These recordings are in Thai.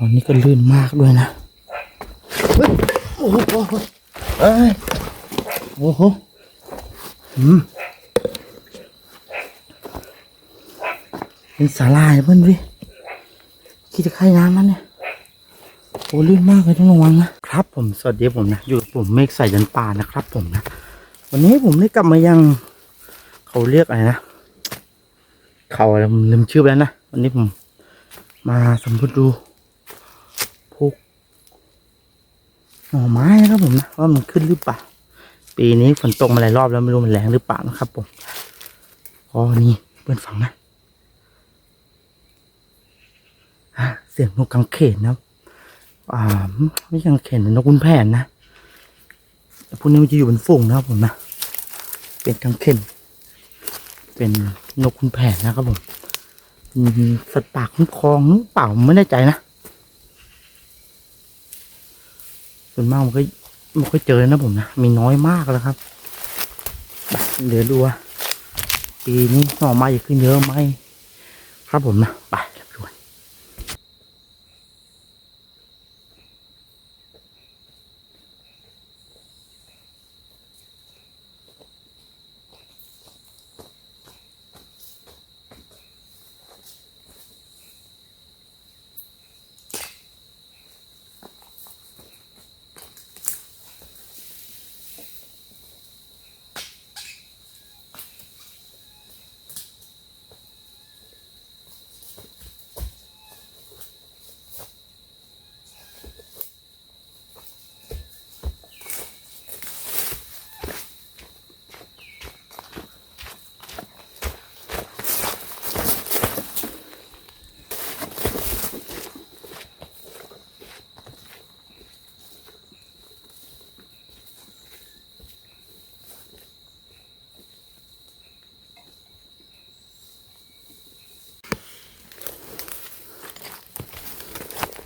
ตอนนี้ก็ลื่นมากด้วยนะเฮ้ยโอ้โหโอ้โหเอ้ยโอ้โหอืมเป็นสาลายเพื่อนวิคิดจะใครน้ำมันเนี่ยโอ้ลื่นมากเลยต้องระวังนะครับผมสวัสดีผมนะ อยู่กับผมเมฆใส่ยันป่านะครับ ผมนะ วันนี้ผมได้กลับมายัง เขาเรียกอะไรนะ เขาอะไรผมลืมชื่อไปแล้วนะ วันนี้ผมมาสำรวจดูพวก หน่อไม้นะครับผมนะว่ามันขึ้นหรือเปล่าปีนี้ฝนตกมาหลายรอบแล้วไม่รู้มันแรงหรือเปล่านะครับผมอ๋อนี่เพื่อนฟังนะอะเสียงนกกังเขนนะอ่าไม่ใช่กังเขนนกคุณแผนนะแต่พวกนี้มันจะอยู่เป็นฝูงนะครับผมนะเป็นกังเขนเป็นนกคุณแผนนะครับผมสัตว์ป่าคุ้มครองหรือเปล่าไม่แน่ใจนะ ส่วนมากมันก็ไม่ค่อยเจอนะผมนะมีน้อยมากแล้วครับเดี๋ยวดูว่าปีนี้หน่อไม้จะขึ้นเยอะไหมครับผมนะไป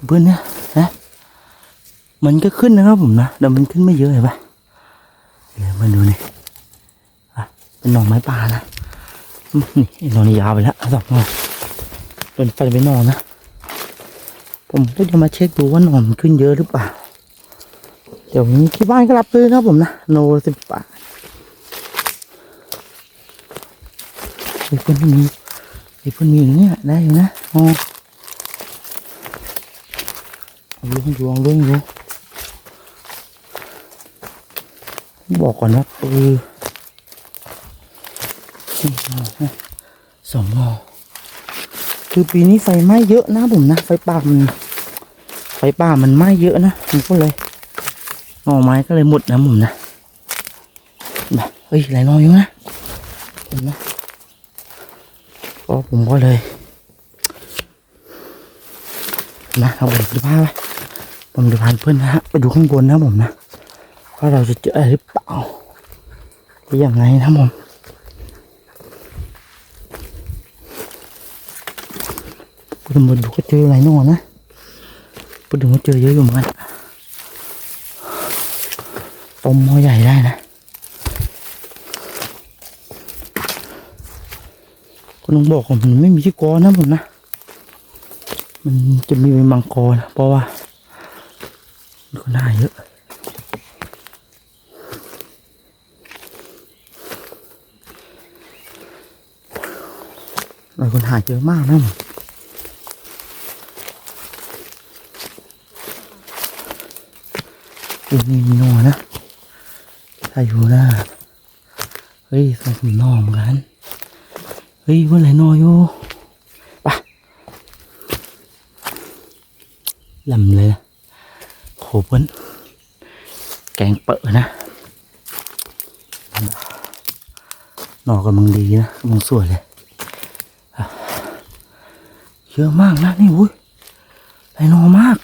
เพื่อนเนี่ยนะมันก็ขึ้นนะครับผมนะแต่มันขึ้นไม่เยอะเห็นปะเดี๋ยวมาดูนี่อะเป็นหน่อไม้ป่านะนี่หน่อนี่ยาวไปแล้วสองหน่อเป็นไฟเป็นหน่อนะผมก็จะมาเช็คดูว่าหน่อมันขึ้นเยอะหรือเปล่าเดี๋ยวนี้ที่บ้านก็รับซื้อนะครับผมนะโนสิบบาทไอ้คนมีไอ้คนมีอย่างเงี้ยได้อยู่นะอ๋อ เอาลงดูเอาลงดูบอกก่อนนะเออสองงอคือปีนี้ไฟไหม้เยอะนะผมนะ ไฟป่ามัน ไฟป่ามันไหม้เยอะนะผมก็เลยหน่อไม้ก็เลยหมดนะผมนะนะเฮ้ยหลายนออยู่นะเห็นไหมก็ผมก็เลยนะเอาไปดูภาพไป ผมจะพาเพื่อนนะฮะไปดูข้างบนนะผมนะว่าเราจะเจออะไรหรือเปล่าหรือยังไงนะผมพูดถึงมาดูก็เจอหลายหน่อนะพูดถึงว่าเจอเยอะอยู่เหมือนกันตมหม้อใหญ่ได้นะก็ต้องบอกว่ามันไม่มีที่กอนะผมนะ มันจะมีเป็นมังกรนะเพราะว่า ก็น่าเยอะหลายคนหาเยอะมากนะผมอุ้ยมีหนอนะถ้าอยู่นะเฮ้ยสองสามนอเหมือนกันเฮ้ยว่าไหนนออยู่ไปะลำเลยนะ โหเปิ้นแกงเปิดนะหนอกำลังดีนะกำลังสวยเลยเยอะมากนะนี่อุ้ยไหนหนอมาก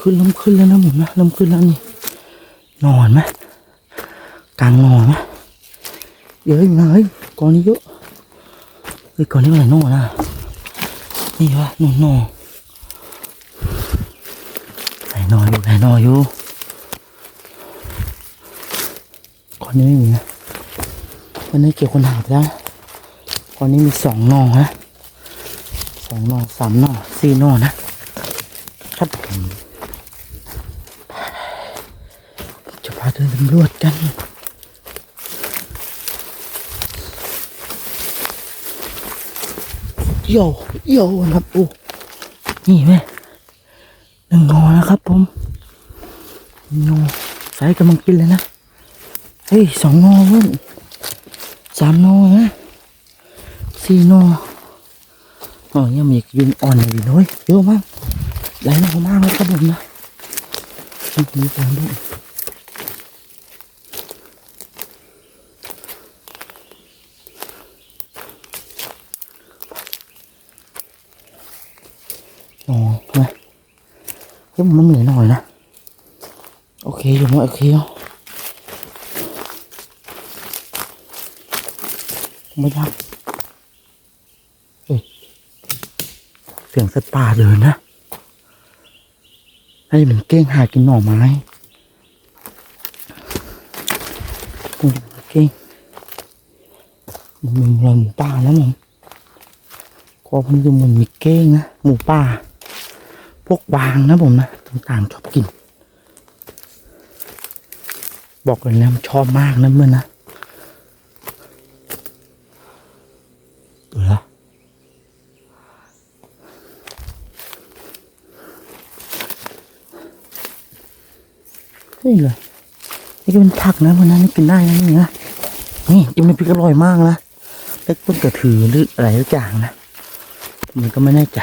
ขึ้นเริ่มขึ้นแล้วนะผมนะเริ่มขึ้นแล้วนี่นอนไหมกลางนอนไหม เยอะอยู่นะเฮ้ยกอนนี้เยอะเฮ้ยกอนนี้มันไหนนอนนะนี่วะนอนนอนไหนนอนอยู่ไหนนอนอยู่ก้อนนี้ไม่มีนะวันนี้เกี่ยวคนหาไปแล้วก้อนนี้มีสองนอนะสองน่อสามน่อสี่นอนะครับผมจะพาเดินสำรวจกัน โยโยนะครับโอ้นี่แม่หนึ่งงอนะครับผมงอสายกำลังกินเลยนะ เฮ้ยสองงอเว้ยสามงอนะสี่งออ๋อยังมียืนอ่อนอยู่น้อยเยอะมากหลายงอมากเลยครับผมนะนี่การดูทำไม เฮ้ยมันเหนื่อหน่อยนะ โอเคอยู่มั้ยโอเคเนาะไม่ได้เอ้ยเสียงสัตว์ป่าเดินนะให้มันเก้งหากินหน่อไม้โอ้ยเก้งมันมีหมูป่านะมึงก็มันจะมันมีเก้งนะหมูป่า พวกวางนะผมนะต่างๆชอบกิน บอกเลยนะชอบมากนะเมื่อนะดูละนี่เลยนี่ก็เป็นผักนะวันนั้นนี่กินได้นะนี่นะนี่จิ้มน้ำพริกอร่อยมากนะเล็กต้นกระถือหรืออะไรสักอย่างนะมันก็ไม่แน่ใจ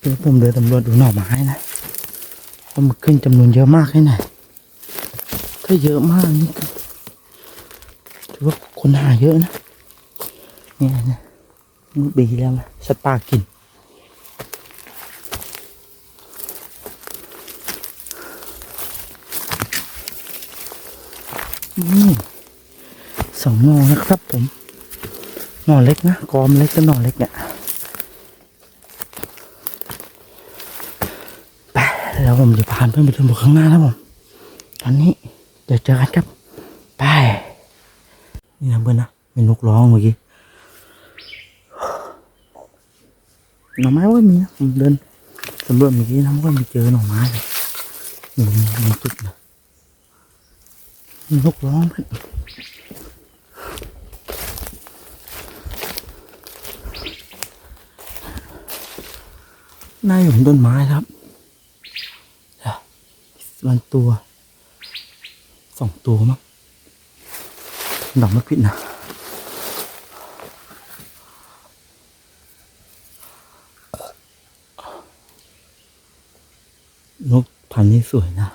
เดี๋ยวผมเดินตำรวจดูหน่อไม้นะว่ามันขึ้นจำนวนเยอะมากแค่ไหนถ้าเยอะมากนี่ก็ถือว่าคนหาเยอะนะเนี่ยนะบีแล้วนะสปากินนี่สองหนอนะครับผมหนอเล็กนะกอมเล็กก็หนอเล็กเนี่ยไป ผมจะผ่านเพื่อนไปดูข้างหน้าแล้วผมตอนนี้เดี๋ยวเจอกันครับไปนี่นะเพื่อนนะมีนกร้องเมื่อกี้หน่อไม้ว่ามีนะผมเดินสำรวจเมื่อกี้นะมันก็มีเจอหน่อไม้เลยมีมีจุดนะมีนกร้องเพื่อนนายผมต้นไม้ครับ มันตัวสองตัวมั้งดอกม่ผิดนะนกพันธุ์นี้สวยนะ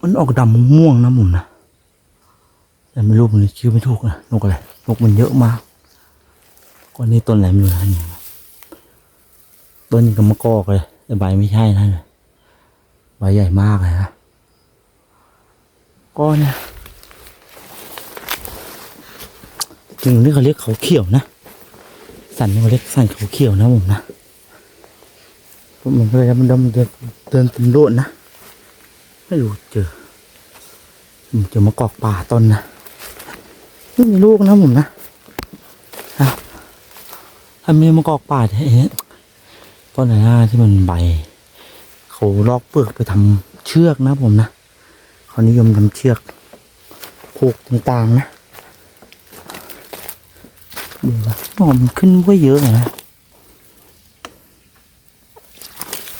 มันออกดำม่วงนะผมนะแต่ไม่รู้มเลยชื่อไม่ถูกนะนกอะไรนกมันเยอะมากก้อนนี้ต้นอะไรไม่รู้นะนี่ต้นนี้ก็มะกอกเลยแต่ใบไม่ใช่นะเนี่ย ใบใหญ่มากเลยนะก้อนเนี่ยจริงนี่เขาเรียกเขาเขียวนะ สันนี่เขาเรียกสันเขาเขียวนะผมนะผมมันก็เลยมันเดินเดินเดินตำรวจนะ ไม่รู้เจอผมเจอมะกอกป่าต้นนะไม่มีลูกนะผมนะฮะถ้ามีมะกอกป่าแท้ต้นไหนหน้าที่มันใบ เขาลอกเปลือกไปทำเชือกนะผมนะเขานิยมทำเชือกผูกต่างๆนะดูนะหอมันขึ้นไวเยอะเลยนะ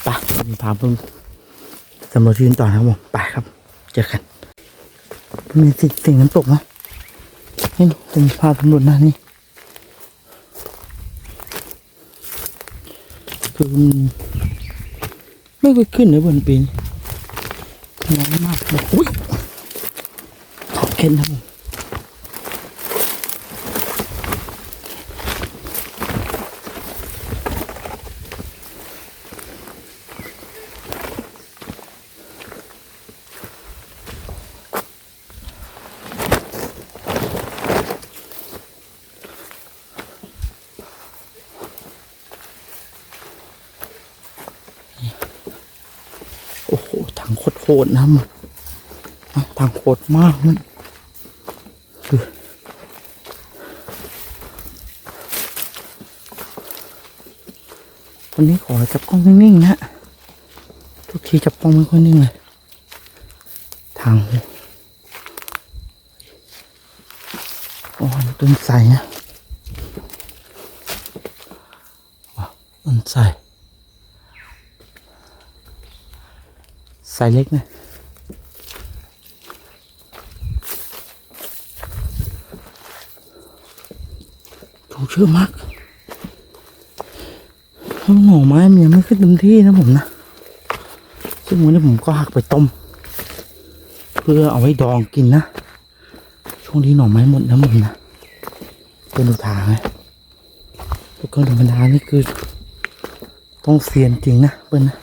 ไปผมพาเพิ่มสำรวจที่นต่อนะครับผมไปครับ เจอกันมีสิ่งสิ่งน้ำตกไหมนี่ผมพาสำรวจนะนี่คือ ค่อยขึ้นเลยบนปีนน้อยมากเลยอุ้ยขอบเข็นครับผม โหดนะมึงนะทางโคตรมากนั่นวันนี้ขอจับกล้องนิ่งๆนะทุกทีจับกล้องไม่ค่อยนิ่งเลยทางโอ้ต้นใสนะว้าต้นใส ใสเล็กนะถูกเชื่อมากถ้าหน่อไม้มันยังไม่ขึ้นเต็มที่นะผมนะ ซึ่งวันนี้ผมก็หักไปต้ม เพื่อเอาไว้ดองกินนะ ช่วงนี้หน่อไม้หมดแล้วมึงนะ เป็นดูทาไงทุกคนธรรมดานี่คือ ต้องเซียนจริงนะเปิ้ลนะ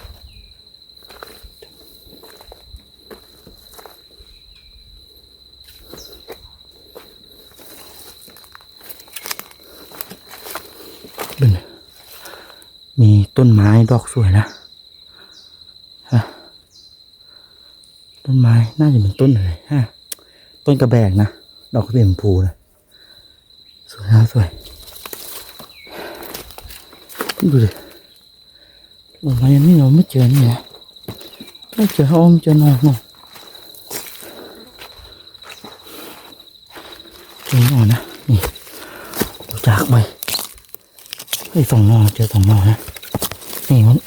มีต้นไม้ดอกสวยนะฮะต้นไม้น่าจะเป็นต้นอะไรฮะต้นกระแบกนะ ดอกสีชมพูนะสวยนะสวยดูดิลงมาอย่างนี้เราไม่เจอนี่นะไม่เจอเขาไม่เจอนอกนอกเจอนอกนะนี่จากไป อ้ยสองนอเจอสองนอนะนี่มัน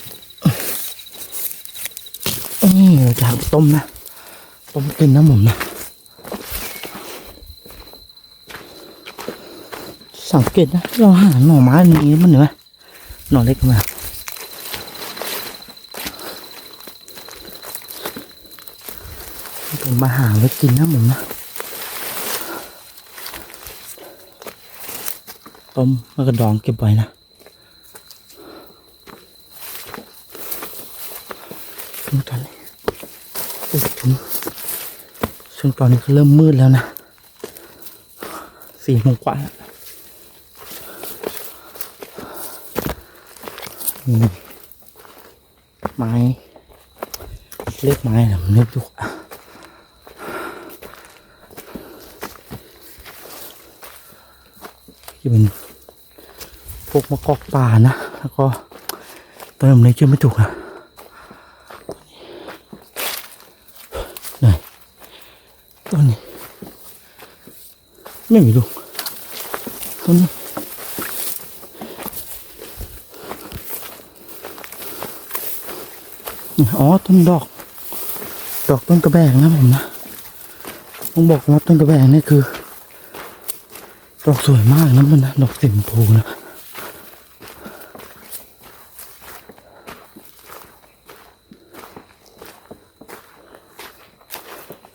นี่เราจากต้มนะต้มกินนะหมุนนะสังเกตนะเราหาหน่อไม้นี้มันเหนือหน่อเล็กมาผมมาหาไว้กินนะผมนะต้มแล้วก็ดองเก็บไว้นะซึ่งตอนนี้อุ๊ยถึง ซึ่งตอนนี้ก็เริ่มมืดแล้วนะสี่โมงกว่าแล้วอืมไม้เล็กไม้นะมันนึกดูอะที่เป็นพวกมะกอกป่านะ แล้วก็ตอนนี้ผมนึกชื่อไม่ถูกนะไหนต้นนี้ ไม่มีลูกต้นนี้อ๋อต้นดอก ดอกต้นกระแบงนะผมนะต้องบอกว่าต้นกระแบงนี่คือ ดอกสวยมากนะมันนะดอกสีชมพูนะ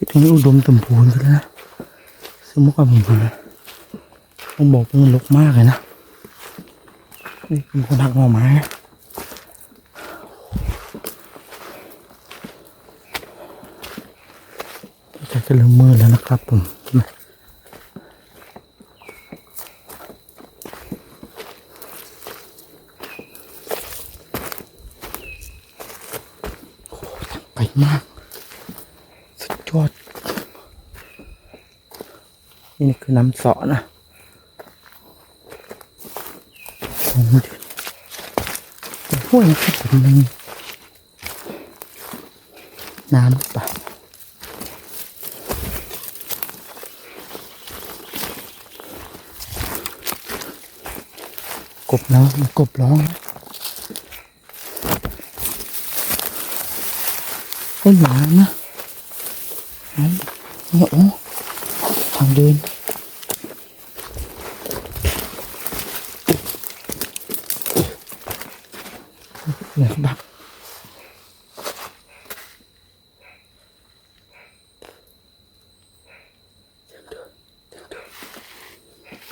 ตรงนี้อุดมสมบูรณ์กันแล้วนะ สมมติว่าผมนะต้องบอกว่ามันรกมากเลยนะนี่เป็นคนหักหน่อไม้นะจะจะเริ่มมืดแล้วนะครับผมไปมาก สุดยอด นี่คือน้ำสาะนะห้วยนะครับผมมันน้ำป่ากบแล้วมันกบร้องเป็นหมานะอ๋อโอ้ เดินเหนือบัก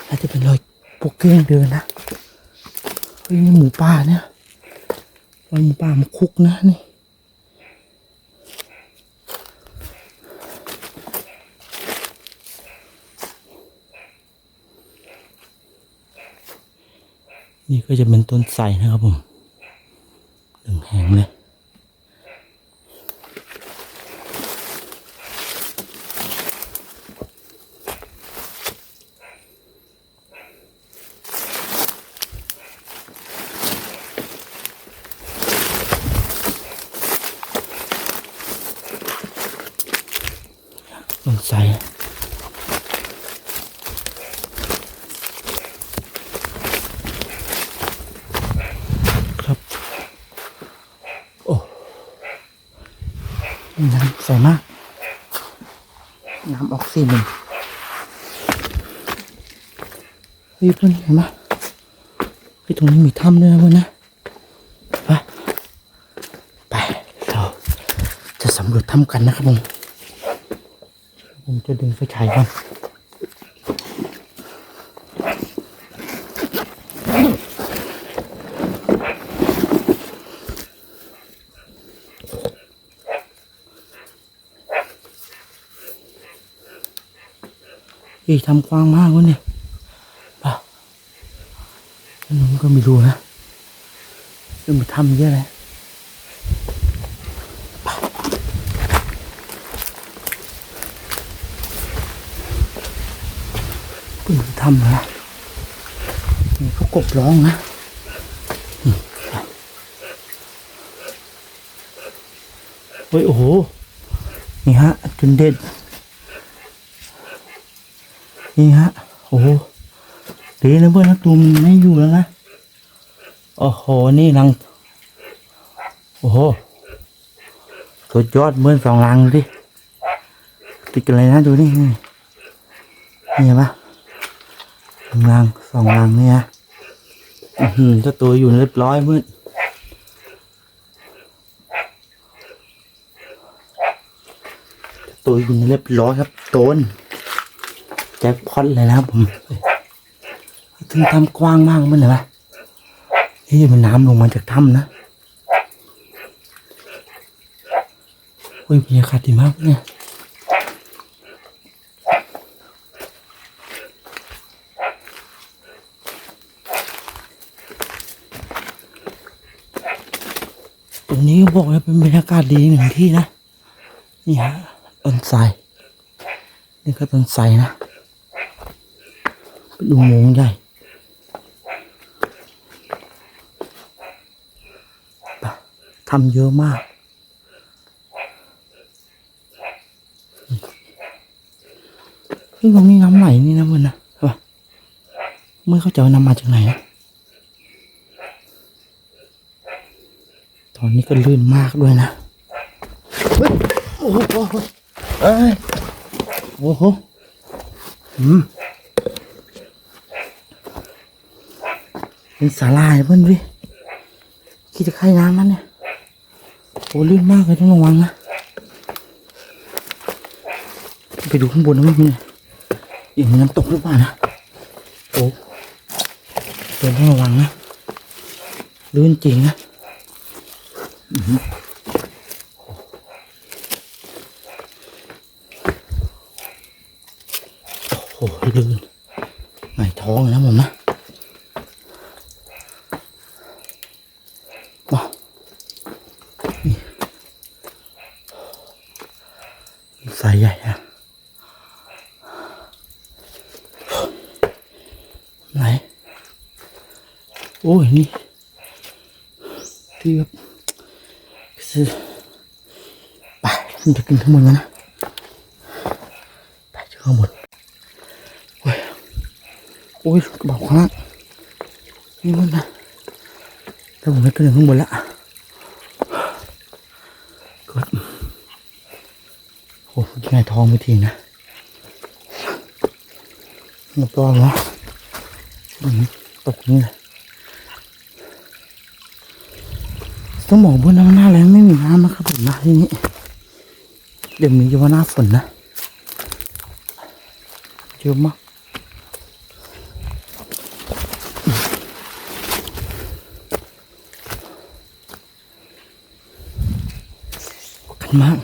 น่าจะเป็นรอยพวกเก้งเดินนะเฮ้ยหมูป่าเนี่ยรอยหมูป่ามาคุกนะนี่ี่ก็จะเป็นต้นไทรนะครับผมหนึ่งแห่งเลยต้นไทร น้ำใสมาก น้ำออกซิเจนเฮ้ยเพื่อนเห็นไหมเฮ้ยตรงนี้มีถ้ำด้วยนะเพื่อนนะไปไปเราจะสำรวจถ้ำกันนะครับผมผมจะดึงไฟฉายก่อน อีทำกว้างมากวะเนี่ยป่ะอันนก็ไม่รู้นะเรื่มันทำเยอะเลยเพิ่ทำนะนี่เขากบร้องนะนี่ไปเฮ้ยโอ้โห นี่ฮะจนเด็ด นี่ฮะ โอ้โหดีนะเพื่อนนะตูมนไม่อยู่แล้วนะ โอ้โห นี่รัง โอ้โห สุดยอดเมื่อนสองรังดูดิติดกันเลยนะดูนี่ นี่เห็นปะหนึ่งรังสองรังเนี่ยอือหือเจ้าตัวอยู่เรียบร้อยเมื่อนตัวอยู่เรียบร้อยครับโตน จ็คพอตเลยนะผมถึงทำกว้างมากมันเห็นไหมนี่มันน้ำลงมาจากถ้ำนะโอ้ยบรรยากาศดีมากเนี่ยตรงนี้บอกว่าเป็นบรรยากาศดีหนึ่งที่นะ นี่ฮะต้นไทรนี่ก็ต้นไทรนะ เป็นอุโมงค์ใหญ่ไปทำเยอะมากเฮ้ยตรงนี้น้ำไหลนี่นะมันนะใช่ปะเมื่อเข้าใจะเอาน้ำมาจากไหนนะตอนนี้ก็ลื่นมากด้วยนะโอ้โหโอ้โหเอ้ยโอ้โหอืม เป็นสาลายเพื่อนดิคิดจะไข้น้ำมันเนี่ยโอ้ลื่นมากเลยต้องระวังนะ ไปดูข้างบนนะมันเนี่ยอย่างน้ำตกหรือเปล่านะโอ้เดินต้องระวังนะลื่นจริงนะอื้อหือโอ้โหลื่นไหนท้องเลยนะผมนะ ว้าวนี่สายใหญ่อะไหน โอ้ย นี่ ที่แบบคือ ไปมันจะกินทั้งหมดแล้วนะไปเจอข้างบนโอ้ยโอ้ยกระเป๋าข้างล่างนี่มันนะถ้าผมไม่ขึ้นข้างบนละกดโอ้ยไงทองไปทีนะนับรอบแล้วอืมตกนี่เลยต้องบอกว่าน้ำหน้าแรงไม่มีน้ำนะครับผมนะที่นี้ เดี๋ยวมีจะว่าหน้าฝนนะเยอะมากกันมาก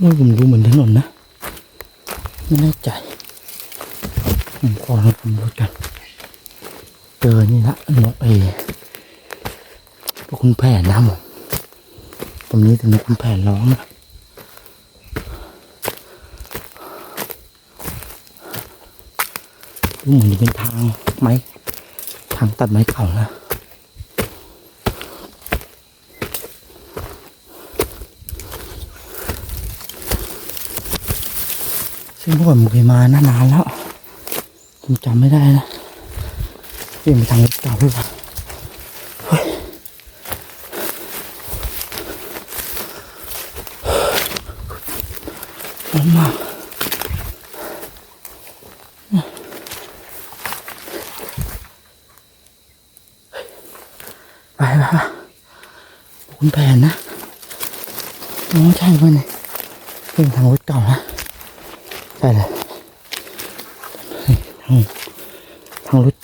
ว่าผมดูเหมือนถนนนะ ไม่แน่ใจ ผมขอลองสำรวจกันเจอนี่ละนกเอ พวคุณแผนนะครับผมตรงนี้เป็นนกคุณแผนร้องนะดูเหมือนจะเป็นทางไม้ทางตัดไม้เก่านะซึ่งพวกผมเคยมานานแล้วจำไม่ได้นะเปลี่ยนไปทางเก่าหรือเปล่า ไปไปไปคุณแผนนะน้องใช่ป่ะเนี่ยเป็นทางรถเก่านะใช่เลยทางทางรถ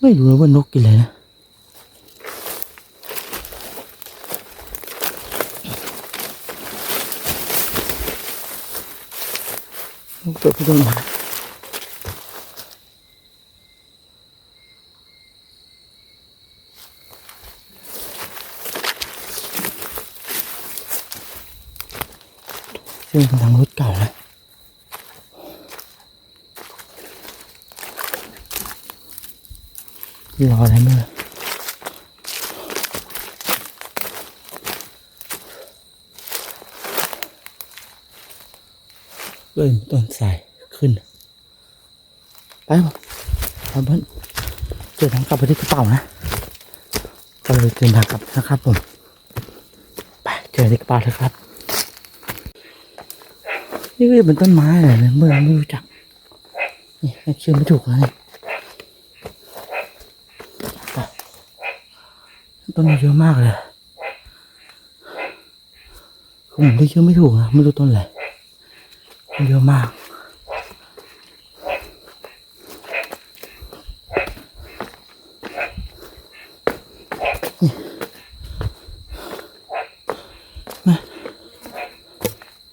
ไม่รู้นะว่านกกินอะไรนะนกตัวพี่ต้นไม้ซึ่งทางรถเก่านะ รออะไรไม่รู้เริ่มต้นสายขึ้น ไปบอกไปเพื่อนเดินทางกลับไปที่กระเป๋านะก็เลยเดินทางกลับนะครับผม ไปเจอที่กระเป๋าเลยครับ นี่ก็เป็นต้นไม้อะไรเนี่ยเมื่อไม่รู้จัก นี่เชื่อไม่ถูกเนี่ยไป ต้นเยอะมากเลยผมก็เชื่อไม่ถูกนะไม่รู้ต้นอะไรมันเยอะมาก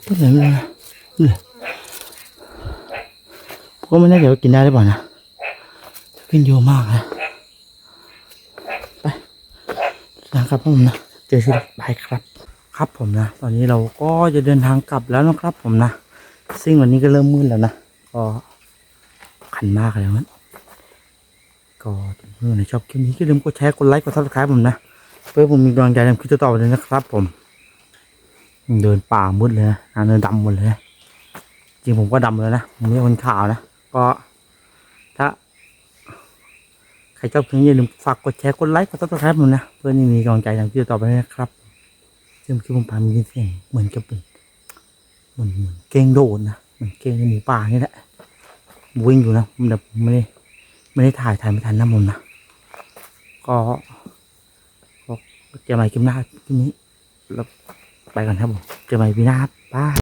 ต้นอะไรไม่รู้นะเลยก็ไม่แน่ใจว่ากินได้หรือเปล่านะกินเยอะมากนะไป นะครับผมนะเจอที่ไปครับ ครับผมนะ ตอนนี้เราก็จะเดินทางกลับแล้วนะครับ ผมนะซึ่งวันนี้ก็เริ่มมืดแล้วนะก็ขันมากแล้วนะก็เมื่อไหร่ชอบคลิปนี้ก็อย่าลืมกดแชร์กดไลค์กดซับสไครต์ผมนะเพื่อผมมีกำลังใจทำคลิปต่อไปเลยนะครับ ผม เดินป่ามืดเลยนะเดินดำหมดเลย จริงผมก็ดำเลยนะผมไม่คนขาวนะก็ ใครชอบคลิปนี้อย่าลืมฝากกดแชร์กดไลค์กดซับสไครต์ผมนะ เพื่อที่มีกำลังใจทำคลิปต่อไปนะครับซึ่งคลิปผมพามีเสียงเหมือนกับเป็นเหมือนเหมือนเก้งโดดนะเหมือนเก้งในหมูป่านี่แหละวิ่งอยู่นะมแต่ผมไม่ได้ไม่ได้ถ่ายถ่ายไม่ทันนะมุมนะก็ก็เจอกันใหม่คลิปหน้าคลิปนี้แล้วไปก่อนครับผมเจอกันใหม่ปีหน้าครับบาย